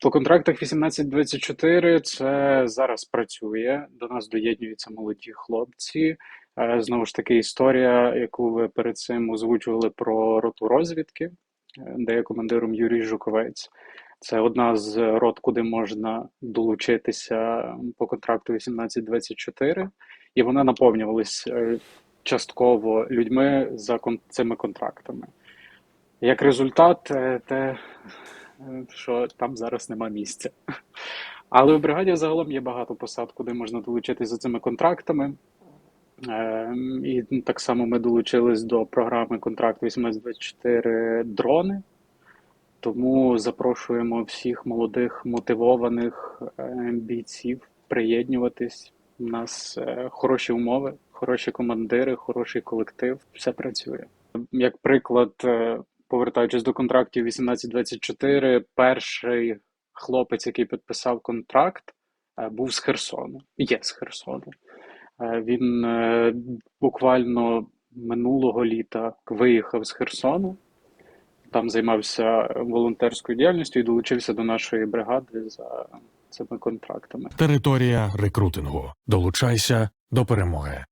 По контрактах 18-24 це зараз працює. До нас доєднуються молоді хлопці. Е, Знову ж таки, історія, яку ви перед цим озвучували про роту розвідки, е, де є командиром Юрій Жуковець. Це одна з рот, куди можна долучитися по контракту 18-24, і вона наповнювалась е, частково людьми за цими контрактами. Як результат, те, що там зараз нема місця. Але в бригаді загалом є багато посад, куди можна долучитися за цими контрактами. Е, І так само ми долучились до програми контракт 1824 дрони. Тому запрошуємо всіх молодих мотивованих е, бійців приєднуватись. У нас е, хороші умови, хороші командири, хороший колектив. Все працює. Як приклад, е, повертаючись до контрактів 1824, перший хлопець, який підписав контракт, е, був з Херсону. Є з Херсону. Е, Він е, буквально минулого літа виїхав з Херсону, там займався волонтерською діяльністю і долучився до нашої бригади за цими контрактами. Територія рекрутингу. Долучайся до перемоги.